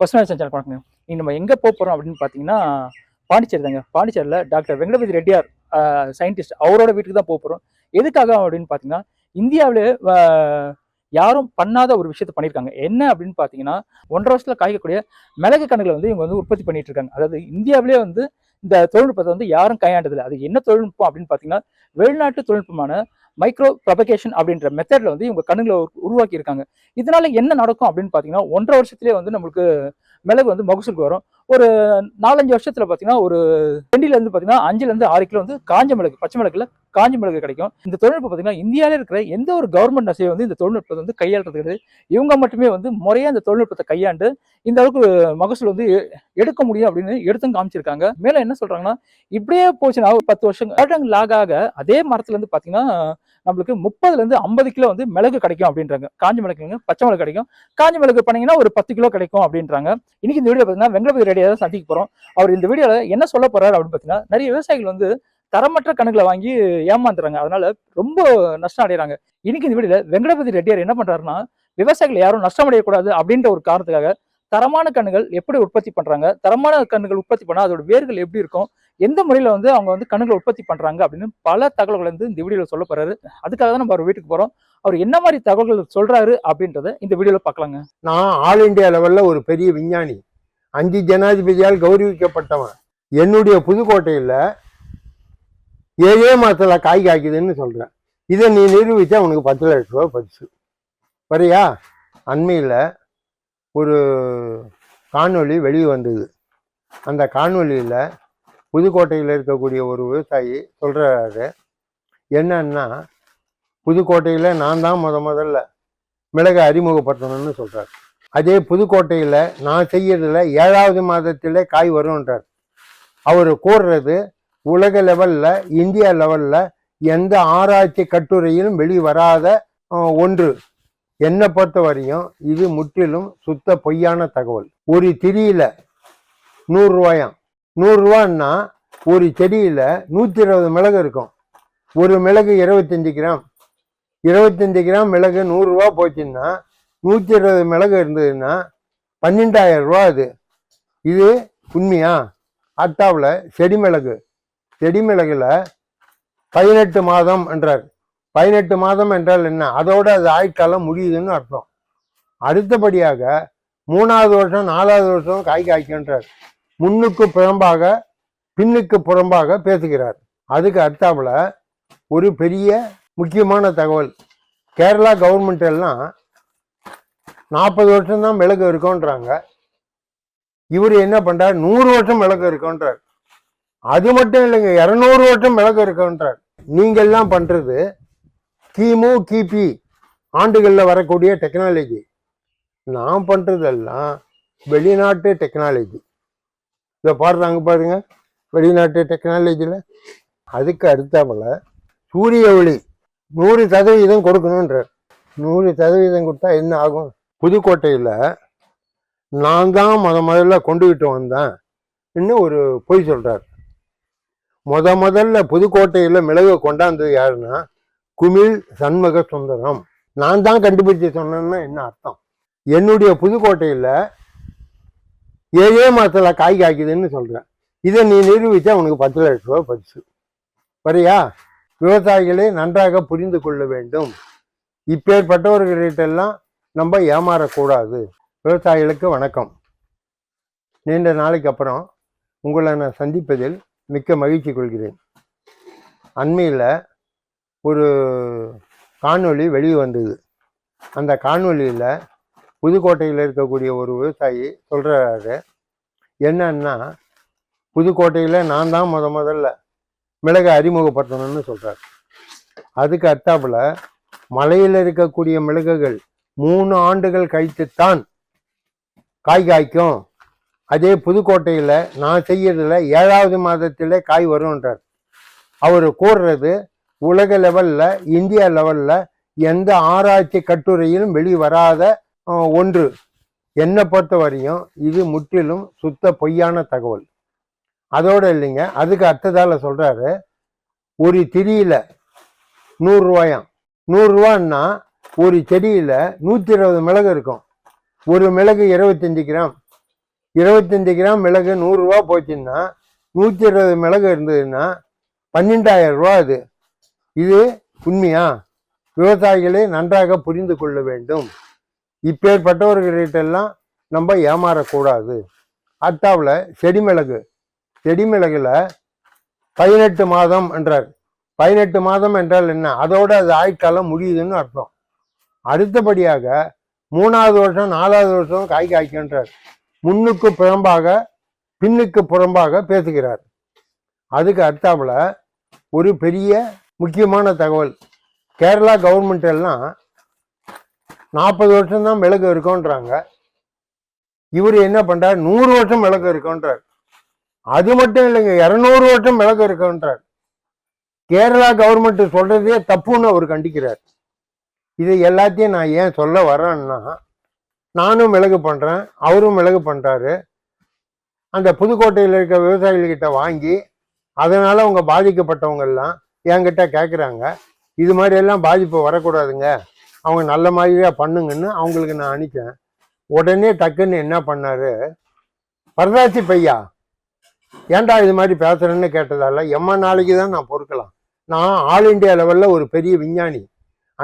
Personal channel வணக்கங்க. இன்னைக்கு நம்ம எங்கே போக போகிறோம் அப்படின்னு பார்த்தீங்கன்னா பாண்டிச்சேரி தாங்க பாண்டிச்சேரியில் டாக்டர் வெங்கடபதி ரெட்டியார் சயின்டிஸ்ட் அவரோட வீட்டுக்கு தான் போக போகிறோம் எதுக்காக அப்படின்னு பார்த்தீங்கன்னா இந்தியாவிலே யாரும் பண்ணாத ஒரு விஷயத்தை பண்ணியிருக்காங்க என்ன அப்படின்னு பார்த்தீங்கன்னா ஒன்றரை வருஷத்தில் காய்க்கக்கூடிய மிளகு கணக்கில் வந்து இவங்க வந்து உற்பத்தி பண்ணிட்டு இருக்காங்க. அதாவது இந்தியாவிலே வந்து இந்த தொழில்நுட்பத்தை வந்து யாரும் கையாண்டதில்லை. அது என்ன தொழில்நுட்பம் அப்படின்னு பார்த்தீங்கன்னா வெளிநாட்டு தொழில்நுட்பமான மைக்ரோ ப்ரபகேஷன் அப்படின்ற மெத்தடில் வந்து இவங்க கண்ணுங்களை உருவாக்கி இருக்காங்க இதனால என்ன நடக்கும் அப்படின்னு பார்த்தீங்கன்னா ஒன்றரை வருஷத்துலேயே வந்து நம்மளுக்கு மிளகு வந்து மகசூலுக்கு வரும். ஒரு நாலஞ்சு வருஷத்துல பார்த்தீங்கன்னா ஒரு ரெண்டுல இருந்து பார்த்தீங்கன்னா அஞ்சுல இருந்து ஆறு கிலோ வந்து காஞ்ச மிளகு பச்சை மிளகுல காஞ்ச மிளகு கிடைக்கும். இந்த தொழில்நுட்பம் பார்த்தீங்கன்னா இந்தியாவில இருக்கிற எந்த ஒரு கவர்மெண்ட் நசையை வந்து இந்த தொழில்நுட்பத்தை வந்து கையாளுறது கிடையாது. இவங்க மட்டுமே வந்து முறையா இந்த தொழில்நுட்பத்தை கையாண்டு இந்த அளவுக்கு மகசூல் வந்து எ- எடுக்க முடியும் அப்படின்னு எடுத்தும் காமிச்சிருக்காங்க. மேல என்ன சொல்றாங்கன்னா இப்படியே போச்சுன்னா ஒரு பத்து வருஷம் வருடங்கள் ஆக ஆக அதே மரத்துல இருந்து பாத்தீங்கன்னா நம்மளுக்கு முப்பதுல இருந்து ஐம்பது கிலோ வந்து மிளகு கிடைக்கும் அப்படின்றாங்க. காஞ்சி மிளகுங்க பச்சை மிளகு கிடைக்கும். காஞ்சி மிளகு பண்ணீங்கன்னா ஒரு பத்து கிலோ கிடைக்கும் அப்படின்றாங்க. இன்னைக்கு இந்த வீடியோ பார்த்தீங்கன்னா வெங்கடபதி ரெடியாக தான் சந்திக்க போறோம். அவர் இந்த வீடியோவில் என்ன சொல்ல போறாரு அப்படின்னு பார்த்தீங்கன்னா நிறைய விவசாயிகள் வந்து தரமற்ற கணக்கில் வாங்கி ஏமாந்துறாங்க. அதனால ரொம்ப நஷ்டம் அடைகிறாங்க இன்னைக்கு இந்த வீடியோல வெங்கடபதி ரெட்டியார் என்ன பண்றாருன்னா விவசாயிகள் யாரும் நஷ்டம் அடையக்கூடாது அப்படின்ற ஒரு காரணத்துக்காக தரமான கண்ணுகள் எப்படி உற்பத்தி பண்றாங்க தரமான கண்ணுகள் உற்பத்தி பண்ணால் அதோட வேர்கள் எப்படி இருக்கும் எந்த முறையில் வந்து அவங்க வந்து கண்ணுகளை உற்பத்தி பண்ணுறாங்க அப்படின்னு பல தகவல்கள் வந்து இந்த வீடியோவில் சொல்ல போகிறாரு அதுக்காக தான் நம்ம அவர் வீட்டுக்கு போகிறோம் அவர் என்ன மாதிரி தகவல்கள் சொல்கிறாரு அப்படின்றத இந்த வீடியோவில் பார்க்கலாங்க. நான் ஆல் இந்தியா லெவலில் ஒரு பெரிய விஞ்ஞானி. அஞ்சு ஜனாதிபதியால் கௌரவிக்கப்பட்டவன். என்னுடைய புதுக்கோட்டையில் ஏழே மாதத்தில் காய் காய்க்குதுன்னு சொல்கிறேன் இதை நீ நிரூபித்தா உனக்கு பத்து லட்ச ரூபா பரிசு. வரையா? அண்மையில் ஒரு காணொளி வெளியே வந்தது அந்த காணொலியில் புதுக்கோட்டையில் இருக்கக்கூடிய ஒரு விவசாயி சொல்கிறாரு என்னன்னா புதுக்கோட்டையில் நான் தான் முத முதல்ல மிளகை அறிமுகப்படுத்தணும்னு சொல்கிறார் அதே புதுக்கோட்டையில் நான் செய்யறதுல ஏழாவது மாதத்திலே காய் வரும்ன்றார். அவர் கூறுறது உலக லெவலில் இந்தியா லெவலில் எந்த ஆராய்ச்சி கட்டுரையிலும் வெளிவராத ஒன்று. என்னை பொறுத்த வரையும் இது முற்றிலும் சுத்த பொய்யான தகவல். ஒரு திரியில நூறுரூவாயாம் நூறுரூவான்னா ஒரு செடியில் நூற்றி இருபது மிளகு இருக்கும். ஒரு மிளகு இருபத்தஞ்சி கிராம். இருபத்தஞ்சி கிராம் மிளகு நூறுரூவா போச்சுன்னா நூற்றி இருபது மிளகு இருந்ததுன்னா பன்னெண்டாயிரம் ரூபா அது. இது உண்மையா? அத்தாவில் செடி மிளகு. செடி மிளகுல பதினெட்டு மாதம் என்றார். பதினெட்டு மாதம் என்றால் என்ன? அதோட அது ஆயுட்காலம் முடியுதுன்னு அர்த்தம். அடுத்தபடியாக மூணாவது வருஷம் நாலாவது வருஷம் காய் காய்க்கின்றார் முன்னுக்கு புறம்பாக பின்னுக்கு புறம்பாக பேசுகிறார். அதுக்கு அடுத்தாப்புல ஒரு பெரிய முக்கியமான தகவல். கேரளா கவர்மெண்ட் எல்லாம் நாற்பது வருஷம்தான் மிளகு இருக்கும்ன்றாங்க இவர் என்ன பண்றார்? நூறு வருஷம் மிளகு இருக்கோன்றார். அது மட்டும் இல்லைங்க இரநூறு வருஷம் மிளகு இருக்கோன்றார். நீங்கள்லாம் பண்ணுறது பண்றது கிமு கிபி ஆண்டுகளில் வரக்கூடிய டெக்னாலஜி நான் பண்றதெல்லாம் வெளிநாட்டு டெக்னாலஜி இதை பாடுறாங்க பாருங்க. வெளிநாட்டு டெக்னாலஜியில் அதுக்கு அடுத்தாமல் சூரிய ஒளி நூறு சதவீதம் கொடுக்கணுன்றார் நூறு சதவீதம் கொடுத்தா என்ன ஆகும்? புதுக்கோட்டையில் நான் தான் முத முதல்ல கொண்டுகிட்டு வந்தேன் இன்னும் ஒரு பொய் சொல்கிறார் முத முதல்ல புதுக்கோட்டையில் மிளகு கொண்டாந்தது யாருன்னா குமிழ் சண்முக சுந்தரம். நான் தான் கண்டுபிடிச்சு சொன்னேன்னா என்ன அர்த்தம்? என்னுடைய புதுக்கோட்டையில் ஏழே மாதத்தில் காய் காய்க்குதுன்னு சொல்கிறேன் இதை நீ நிரூபித்தா உனக்கு பத்து லட்ச ரூபா பரிசு. வரியா? விவசாயிகளை நன்றாக புரிந்து கொள்ள வேண்டும். இப்பேற்பட்டவர்களிட்டெல்லாம் நம்ம ஏமாறக்கூடாது. விவசாயிகளுக்கு வணக்கம். நீண்ட நாளைக்கு அப்புறம் உங்களை நான் சந்திப்பதில் மிக்க மகிழ்ச்சி கொள்கிறேன். அண்மையில் ஒரு காணொளி வெளியே வந்தது அந்த காணொளியில் புதுக்கோட்டையில் இருக்கக்கூடிய ஒரு விவசாயி சொல்கிறாரு என்னன்னா புதுக்கோட்டையில் நான் தான் முத முதல்ல மிளகை அறிமுகப்படுத்தணும்னு சொல்கிறார் அதுக்கு அத்தாப்புல மலையில் இருக்கக்கூடிய மிளகுகள் மூணு ஆண்டுகள் கழித்துத்தான் காய் காய்க்கும். அதே புதுக்கோட்டையில் நான் செய்யறதுல ஏழாவது மாதத்திலே காய் வரும்ன்றார். அவர் கூறுறது உலக லெவலில் இந்தியா லெவலில் எந்த ஆராய்ச்சி கட்டுரையிலும் வெளிவராத வராத ஒன்று. என்னை பொறுத்த வரையும் இது முற்றிலும் சுத்த பொய்யான தகவல். அதோடு இல்லைங்க. அதுக்கு அடுத்ததால் சொல்கிறாரு ஒரு திரியில நூறுரூவாயாம் நூறுரூவான்னா ஒரு செடியில் நூற்றி இருபது மிளகு இருக்கும். ஒரு மிளகு இருபத்தஞ்சி கிராம். இருபத்தஞ்சி கிராம் மிளகு நூறுரூவா போச்சுன்னா நூற்றி இருபது மிளகு இருந்ததுன்னா பன்னெண்டாயிரம் ரூபா அது. இது உண்மையா? விவசாயிகளை நன்றாக புரிந்து கொள்ள வேண்டும். இப்பேற்பட்டவர்களிட்டெல்லாம் நம்ம ஏமாறக்கூடாது. அத்தாவில் செடி மிளகு செடி மிளகில் பதினெட்டு மாதம் என்றார். பதினெட்டு மாதம் என்றால் என்ன? அதோட அது ஆயுட்காலம் முடியுதுன்னு அர்த்தம். அடுத்தபடியாக மூணாவது வருஷம் நாலாவது வருஷம் காய் காய்க்கின்றார். முன்னுக்கு புறம்பாக பின்னுக்கு புறம்பாக பேசுகிறார். அதுக்கு அடுத்தாப்புல ஒரு பெரிய முக்கியமான தகவல். கேரளா கவர்மெண்ட் எல்லாம் நாற்பது வருஷம் தான் மிளகு இருக்கும்ன்றாங்க. இவர் என்ன பண்ணுறார் நூறு வருஷம் மிளகு இருக்கோன்றார் அது மட்டும் இல்லைங்க இரநூறு வருஷம் மிளகு இருக்கோன்றார் கேரளா கவர்மெண்ட் சொல்கிறதே தப்புன்னு அவர் கண்டிக்கிறார். இது எல்லாத்தையும் நான் ஏன் சொல்ல வரேன்னா நானும் மிளகு பண்ணுறேன் அவரும் மிளகு பண்ணுறாரு அந்த புதுக்கோட்டையில் இருக்க விவசாயிகள்கிட்ட வாங்கி அதனால் அவங்க பாதிக்கப்பட்டவங்கெல்லாம் என்கிட்ட கேட்குறாங்க இது மாதிரி எல்லாம் பாதிப்பு வரக்கூடாதுங்க. அவங்க நல்ல மாதிரியா பண்ணுங்கன்னு அவங்களுக்கு நான் அனுப்பிச்சேன். உடனே டக்குன்னு என்ன பண்ணாரு? பரதாசி பையா ஏன்டா இது மாதிரி பேசுறேன்னு கேட்டதால எம்ம நாளைக்கு தான் நான் பொறுக்கலாம். நான் ஆல் இந்தியா லெவலில் ஒரு பெரிய விஞ்ஞானி.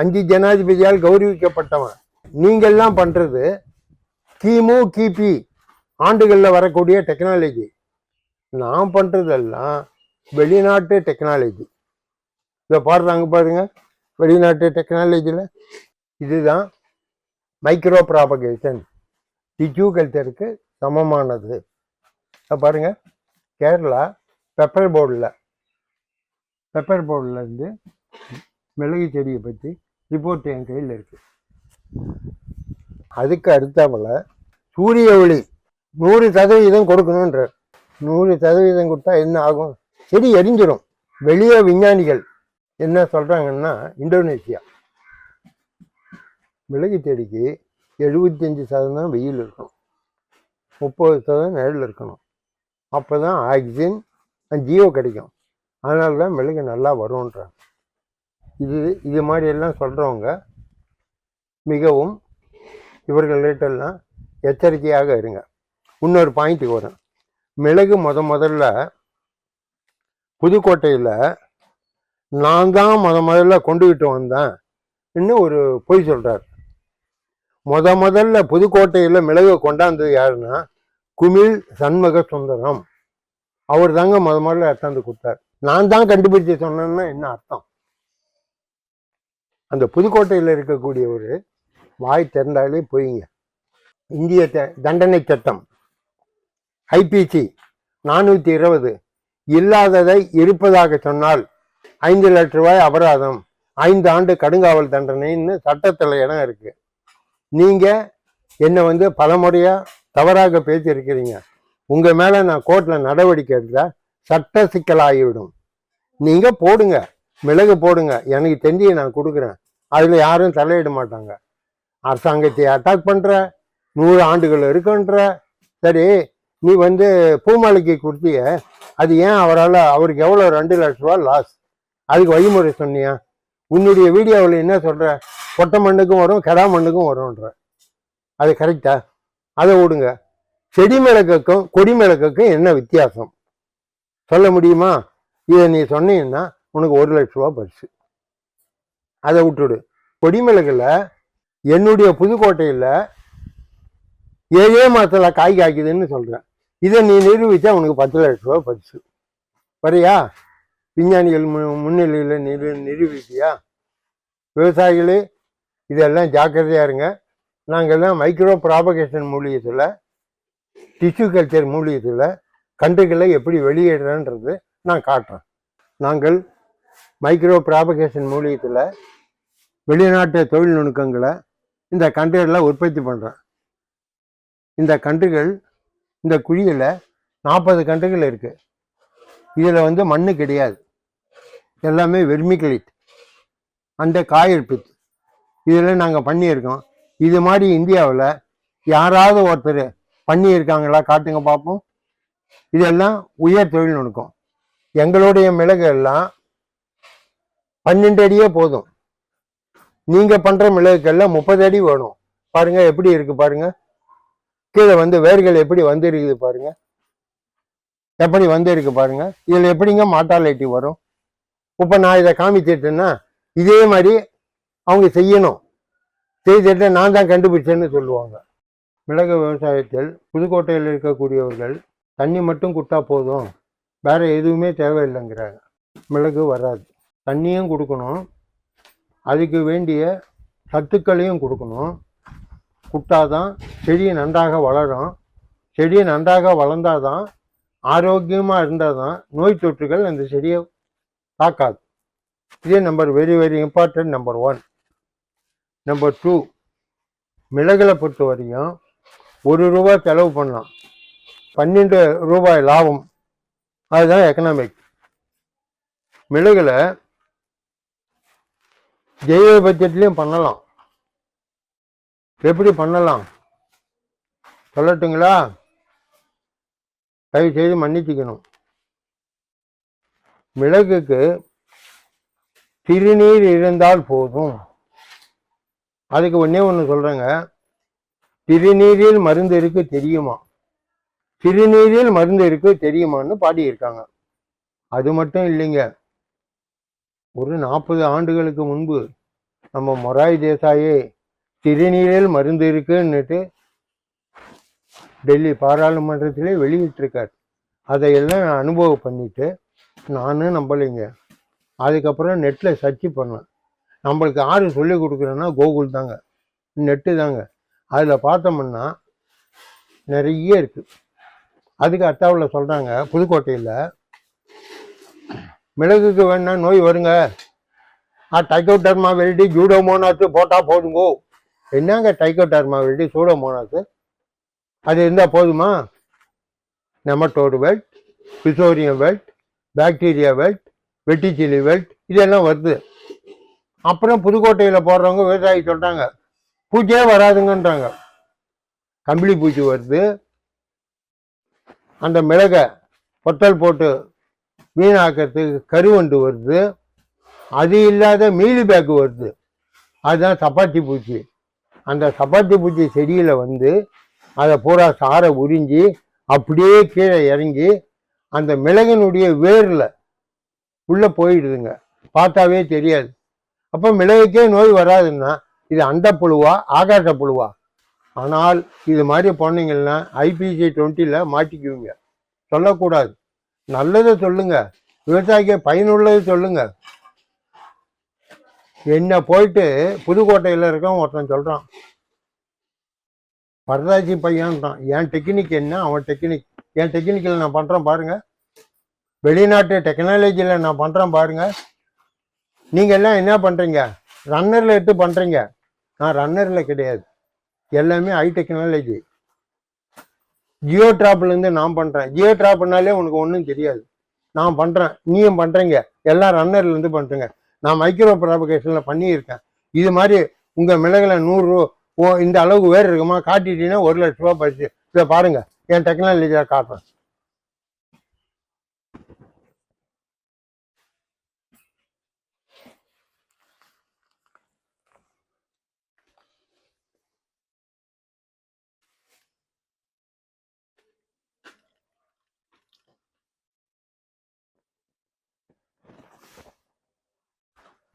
அஞ்சு ஜனாதிபதியால் கௌரவிக்கப்பட்டவன். நீங்கள்லாம் பண்ணுறது கிமு கிபி ஆண்டுகளில் வரக்கூடிய டெக்னாலஜி. நான் பண்ணுறதெல்லாம் வெளிநாட்டு டெக்னாலஜி. இதை பாடுறாங்க பாருங்க. வெளிநாட்டு டெக்னாலஜியில் இதுதான் மைக்ரோ ப்ராபகேஷன் டிஜூ கல்ச்சருக்கு சமமானது. இதை பாருங்க கேரளா பெப்பர் போர்டில் பெப்பர் போர்டில் இருந்து மிளகு செடியை பற்றி ரிப்போர்ட் என் கையில் இருக்குது அதுக்கு அடுத்தாமல் சூரிய ஒளி நூறு சதவீதம் கொடுக்கணுன்ற நூறு சதவீதம் கொடுத்தா என்ன ஆகும்? செடி எரிஞ்சிடும் வெளியே விஞ்ஞானிகள் என்ன சொல்கிறாங்கன்னா இந்தோனேஷியா மிளகு செடிக்கு எழுபத்தஞ்சு சதவீதம் வெயில் இருக்கணும். முப்பது சதவீதம் நிழல் இருக்கணும். அப்போ தான் ஆக்சிஜன் ஜீவோ கிடைக்கும். அதனால தான் மிளகு நல்லா வரும்ன்றாங்க. இது இது மாதிரி எல்லாம் சொல்கிறவங்க மிகவும் இவர்கள்கிட்டெல்லாம் எச்சரிக்கையாக இருங்க. இன்னொரு பாயிண்ட்டுக்கு வரும். மிளகு முத முதல்ல புதுக்கோட்டையில் நான் தான் முத முதல்ல கொண்டுகிட்டு வந்தேன். இன்னும் ஒரு பொய் சொல்கிறார் முத முதல்ல புதுக்கோட்டையில் மிளகு கொண்டாந்தது யாருன்னா குமிழ் சண்முக சுந்தரம். அவர் தாங்க முத முதல்ல எடுத்தாந்து கொடுத்தார். நான் தான் கண்டுபிடிச்சு சொன்னேன்னா என்ன அர்த்தம்? அந்த புதுக்கோட்டையில் இருக்கக்கூடிய ஒரு வாய் திறந்தாலே போயிங்க. இந்திய த- தண்டனை சட்டம். ஐபிசி நானூற்றி இருபது. இல்லாததை இருப்பதாக சொன்னால் ஐந்து லட்ச ரூபாய் அபராதம். ஐந்து ஆண்டு கடுங்காவல் தண்டனைன்னு சட்டத்தில் இடம் இருக்குது நீங்கள் என்னை வந்து பலமுறையாக தவறாக பேசியிருக்கிறீங்க. உங்கள் மேலே நான் கோர்ட்டில் நடவடிக்கை எடுத்தால் சட்ட சிக்கலாகிவிடும். நீங்கள் போடுங்க. மிளகு போடுங்க. எனக்கு தெரிஞ்சு நான் கொடுக்குறேன். அதில் யாரும் தலையிட மாட்டாங்க. அரசாங்கத்தை அட்டாக் பண்ணுற நூறு ஆண்டுகள் இருக்குன்ற சரி நீ வந்து பூமாலைக்கு கொடுத்திய அது ஏன் அவரால் அவருக்கு எவ்வளோ ரெண்டு லட்ச ரூபா லாஸ் அதுக்கு வழிமுறை சொன்னியா? உன்னுடைய வீடியோவில் என்ன சொல்கிற கொட்டை மண்ணுக்கும் வரும் கெடா மண்ணுக்கும் வரும்ன்ற. அது கரெக்டா அதை விடுங்க. செடி மிளகுக்கும் கொடி மிளகுக்கும் என்ன வித்தியாசம்? சொல்ல முடியுமா? இதை நீ சொன்னீங்கன்னா உனக்கு ஒரு லட்ச ரூபா பரிசு. அதை விட்டுடு கொடிமிளகில் என்னுடைய புதுக்கோட்டையில் ஏழே மாதத்தில் காய் காய்க்குதுன்னு சொல்கிறேன் இதை நீ நிரூபித்தா உனக்கு பத்து லட்ச ரூபா பரிசு. வரியா விஞ்ஞானிகள் மு- முன்னிலையில் நிரு நிரூபிப்பியா விவசாயிகளே இதெல்லாம் ஜாக்கிரதையாக இருங்க. நாங்கள்லாம் மைக்ரோ ப்ராபகேஷன் மூலியத்தில் டிஷ்யூ கல்ச்சர் மூலியத்தில் கன்றுகளை எப்படி வெளியிடுறேன்றது நான் காட்டுறேன். நாங்கள் மைக்ரோ ப்ராபகேஷன் மூலியத்தில் வெளிநாட்டு தொழில் நுணுக்கங்களை இந்த கன்றுகளில் உற்பத்தி பண்ணுறேன் இந்த கன்றுகள் இந்த குழியில் நாற்பது கன்றுகள் இருக்குது இதில் வந்து மண்ணு கிடையாது. எல்லாமே வெர்மிகலிட். அந்த காயற்பித்து இதில் நாங்கள் பண்ணியிருக்கோம். இது மாதிரி இந்தியாவில் யாராவது ஒருத்தர் பண்ணியிருக்காங்களா? காட்டுங்க பார்ப்போம். இதெல்லாம் உயர் தொழில்நுட்பம். எங்களுடைய மிளகு எல்லாம் பன்னெண்டு அடியே போதும். நீங்கள் பண்ணுற மிளகுக்கெல்லாம் முப்பது அடி வேணும். பாருங்க எப்படி இருக்கு பாருங்க. கீழே வந்து வேர்கள் எப்படி வந்துருக்குது பாருங்கள் பாருங்க. எப்படி வந்து இருக்கு பாருங்க எப்படிங்க மாட்டாலிட்டி வரும்? இப்போ நான் இதை காமிச்சிட்டேன்னா இதே மாதிரி அவங்க செய்யணும். செய்துட்டு நான் தான் கண்டுபிடிச்சேன்னு சொல்லுவாங்க. மிளகு விவசாயத்தில் புதுக்கோட்டையில் இருக்கக்கூடியவர்கள் தண்ணி மட்டும் கொடுத்தா போதும் வேறு எதுவுமே தேவையில்லைங்கிறாங்க. மிளகு வராது. தண்ணியும் கொடுக்கணும். அதுக்கு வேண்டிய சத்துக்களையும் கொடுக்கணும். கொடுத்தாதான் செடி நன்றாக வளரும். செடி நன்றாக வளர்ந்தாதான் ஆரோக்கியமாக இருந்தால் தான் நோய் தொற்றுகள் அந்த செடியை தாக்காது. இதே number very very important number one number two மிளகுல பொறுத்த வரையும் ஒரு ரூபாய் செலவு பண்ணலாம். பன்னெண்டு ரூபாய் லாபம். அதுதான் எக்கனாமிக் மிளகுல ஜெய்வ பட்ஜெட்லேயும் பண்ணலாம். எப்படி பண்ணலாம்? சொல்லட்டுங்களா? தயவு செய்து மன்னிச்சுக்கணும். மிளகுக்கு திருநீர் இருந்தால் போதும். அதுக்கு ஒண்ணே ஒன்று சொல்றேங்க. திருநீரில் மருந்து இருக்கு தெரியுமா? திருநீரில் மருந்து இருக்கு தெரியுமான்னு பாடியிருக்காங்க. அது மட்டும் இல்லைங்க. ஒரு நாற்பது ஆண்டுகளுக்கு முன்பு நம்ம மொராய் தேசாயே திருநீரில் மருந்து இருக்குன்னுட்டு டெல்லி பாராளுமன்றத்திலே வெளியிட்டிருக்கார். அதையெல்லாம் அனுபவம் பண்ணிட்டு நானும் நம்பலைங்க. அதுக்கப்புறம் நெட்டில் சர்ச் பண்ணேன். நம்மளுக்கு யாரு சொல்லி கொடுக்குறேன்னா கூகுள் தாங்க. நெட்டு தாங்க. அதில் பார்த்தோம்னா நிறைய இருக்குது அதுக்கு அத்தாவில் சொல்கிறாங்க புதுக்கோட்டையில் மிளகுக்கு வேணா நோய் வருங்க. ஆ டைக்கோடர்மா வெல்டி ஜூடோமோனாத்து போட்டால் போதுங்கோ. என்னங்க டைக்கோடர்மா வெல்டி சூடோமோனாத்து அது இருந்தால் போதுமா? Nematode wilt fusarium wilt bacteria wilt வெட்டிச்சிலி wilt இதெல்லாம் வருது. அப்புறம் புதுக்கோட்டையில் போடுறவங்க விவசாயி சொல்கிறாங்க பூச்சியே வராதுங்கன்றாங்க. கம்பளி பூச்சி வருது. அந்த மிளகை பொட்டல் போட்டு மீனாக்கிறதுக்கு கருவண்டு வருது. அது இல்லாத மீலி பேக்கு வருது. அதுதான் சப்பாத்தி பூச்சி. அந்த சப்பாத்தி பூச்சி செடியில் வந்து அதை பூரா சாரை உறிஞ்சி அப்படியே கீழே இறங்கி அந்த மிளகினுடைய வேரில் உள்ளே போயிடுதுங்க. பார்த்தாவே தெரியாது. அப்போ மிளகுக்கே நோய் வராதுன்னா இது அந்த புழுவா ஆகாச புழுவா ஆனால் இது மாதிரி போனீங்கன்னா ஐபிசி டுவெண்ட்டியில் மாட்டிக்குவீங்க. சொல்லக்கூடாது. நல்லதை சொல்லுங்க. விவசாயிக்கு பயனுள்ளது சொல்லுங்க. என்ன போயிட்டு புதுக்கோட்டையில் இருக்கான் ஒருத்தன் சொல்கிறான் வரதாச்சி பையன்றான். என் டெக்னிக் என்ன? அவன் டெக்னிக் என் டெக்னிக்கில் நான் பண்ணுறேன் பாருங்கள் வெளிநாட்டு டெக்னாலஜியில் நான் பண்ணுறேன் பாருங்கள் நீங்கள் எல்லாம் என்ன பண்ணுறீங்க ரன்னரில் எடுத்து பண்ணுறீங்க நான் ரன்னரில் கிடையாது. எல்லாமே ஹை டெக்னாலஜி ஜியோ ட்ராப்லேருந்து நான் பண்ணுறேன் ஜியோ ட்ராப்னாலே உனக்கு ஒன்றும் தெரியாது. நான் பண்ணுறேன் நீயும் பண்ணுறீங்க எல்லாம் ரன்னர்லேருந்து பண்ணுறீங்க நான் மைக்ரோ ப்ராபகேஷனில் பண்ணியிருக்கேன். இது மாதிரி உங்கள் மிளகில் நூறுரூவா ஓ இந்த அளவுக்கு வேறு இருக்குமா? காட்டிட்டீங்கன்னா ஒரு லட்ச ரூபா பறிச்சு இதை பாருங்கள் என் டெக்னாலஜியில் காட்டுறேன்.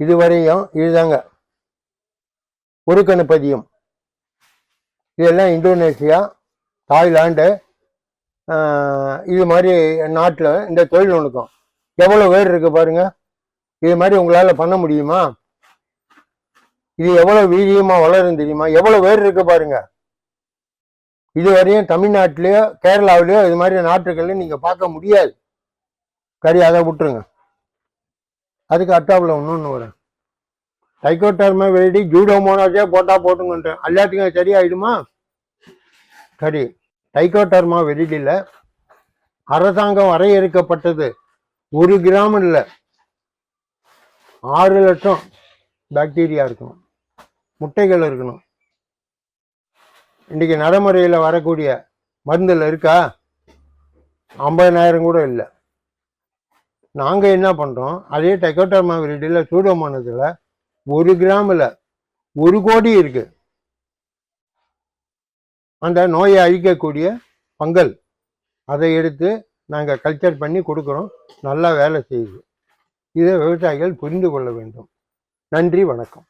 இதுவரையும் இதுதாங்க. ஒரு கணு பதியம். இதெல்லாம் இந்தோனேசியா தாய்லாண்டு இது மாதிரி நாட்டில் இந்த தொழில் நுணுக்கம். எவ்வளோ வேர் இருக்குது பாருங்கள் இது மாதிரி உங்களால் பண்ண முடியுமா? இது எவ்வளோ வீரியமாக வளரும் தெரியுமா? எவ்வளோ வேர் இருக்குது பாருங்கள் இதுவரையும் தமிழ்நாட்டிலையோ கேரளாவிலையோ இது மாதிரி நாட்டுகள்லையும் நீங்கள் பார்க்க முடியாது. சரி அதை விட்டுருங்க. அதுக்கு அட்டாவில் ஒன்று வரும். டைக்கோட்டர்மா வெடி ஜூடோமோனாஸே போட்டால் போட்டுங்கன்ட்டு எல்லாத்துக்கும் சரியாயிடுமா? சரி. டைக்கோட்டர்மா வெரிடியில் அரசாங்கம் வரையறுக்கப்பட்டது. ஒரு கிராம் இல்லை. ஆறு லட்சம் பாக்டீரியா இருக்கணும். முட்டைகள் இருக்கணும். இன்றைக்கி நடைமுறையில் வரக்கூடிய மருந்தில் இருக்கா? ஐம்பதனாயிரம் கூட இல்லை. நாங்கள் என்ன பண்ணுறோம் அதே டெக்கோட்டர்மா வெரிடியில் சூடோமோனஸில் ஒரு கிராமில் ஒரு கோடி இருக்குது அந்த நோயை அழிக்கக்கூடிய பங்கல். அதை எடுத்து நாங்கள் கல்ச்சர் பண்ணி கொடுக்குறோம். நல்லா வேலை செய்யுது. இதை விவசாயிகள் புரிந்து கொள்ள வேண்டும். நன்றி வணக்கம்.